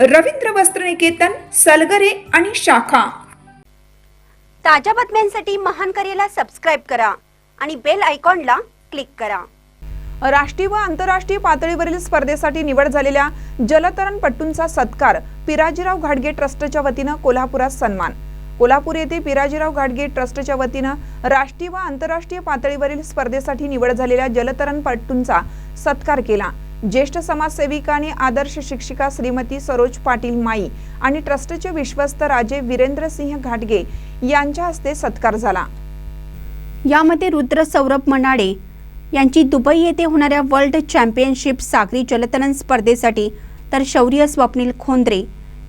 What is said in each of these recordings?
रवींद्र वस्त्रनिकेतन सलगरे आणि शाखा. ताज्या बातम्यांसाठी महान करेला सबस्क्राईब करा आणि बेल आयकॉनला क्लिक करा. राष्ट्रीय व आंतरराष्ट्रीय पातळीवरील स्पर्धेसाठी निवड झालेल्या जलतरणपट्टूंचा सत्कार पिराजीराव घाडगे ट्रस्टच्या वतीनं कोल्हापुरात सन्मान. कोल्हापूर येथे पिराजीराव घाडगे ट्रस्टच्या वतीनं राष्ट्रीय व आंतरराष्ट्रीय पातळीवरील स्पर्धेसाठी निवड झालेल्या जलतरणपट्टूंचा सत्कार केला. ज्येष्ठ समाजसेविका आणि आदर्श शिक्षिका श्रीमती सरोज पाटील माई आणि ट्रस्टचे विश्वस्त राजे वीरेंद्रसिंह घाटगे यांच्या हस्ते सत्कार झाला. यामध्ये रुद्र सौरभ मनाडे यांची दुबई येथे होणाऱ्या वर्ल्ड चॅम्पियनशिप सागरी जलतरण स्पर्धेसाठी तर शौर्य स्वप्नील खोंद्रे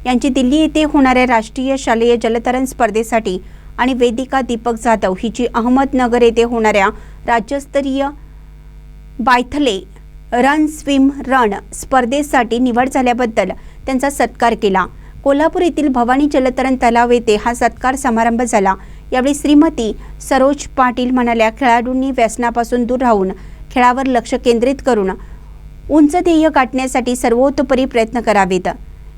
यांची दिल्ली येथे होणाऱ्या राष्ट्रीय शालेय जलतरण स्पर्धेसाठी आणि वेदिका दीपक जाधव हिची अहमदनगर येथे होणाऱ्या राज्यस्तरीय बायथले रन स्विम रन स्पर्धेसाठी निवड झाल्याबद्दल त्यांचा सत्कार केला. कोल्हापूर येथील भवानी जलतरण तलाव येथे हा सत्कार समारंभ झाला. यावेळी श्रीमती सरोज पाटील म्हणाल्या खेळाडूंनी व्यसनापासून दूर राहून खेळावर लक्ष केंद्रित करून उंच ध्येय गाठण्यासाठी सर्वतोपरी प्रयत्न करावेत.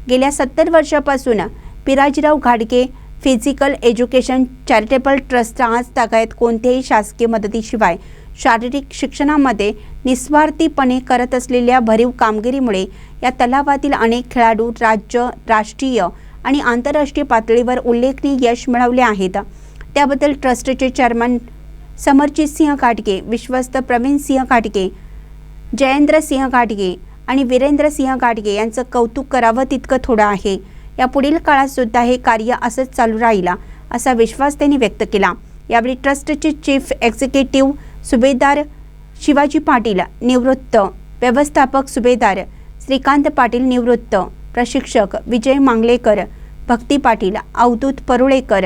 गेल्या सत्तर वर्षापासून पिराजीराव घाडगे फिजिकल एज्युकेशन चॅरिटेबल ट्रस्ट आज तागायत कोणत्याही शासकीय मदतीशिवाय शारीरिक शिक्षणामध्ये निस्वार्थीपणे करत असलेल्या भरीव कामगिरीमुळे या तलावातील अनेक खेळाडू राज्य राष्ट्रीय आणि आंतरराष्ट्रीय पातळीवर उल्लेखनीय यश मिळवले आहेत. त्याबद्दल ट्रस्टचे चेअरमन समरजित सिंह घाटगे विश्वस्त प्रवीण सिंह घाटगे जयेंद्र सिंह घाटगे आणि वीरेंद्र सिंह घाटगे यांचं कौतुक करावं तितकं थोडं आहे. या पुढील काळात सुद्धा हे कार्य असंच चालू राहिला असा विश्वास त्यांनी व्यक्त केला. यावेळी ट्रस्टचे चीफ एक्झिक्युटिव्ह सुभेदार शिवाजी पाटील निवृत्त व्यवस्थापक सुभेदार श्रीकांत पाटील निवृत्त प्रशिक्षक विजय मांगलेकर भक्ती पाटील अवधूत परुळेकर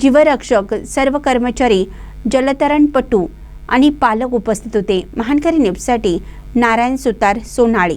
जीवरक्षक सर्व कर्मचारी जलतरणपटू आणि पालक उपस्थित होते. महानकरी न्यूजसाठी नारायण सुतार सोनाळी.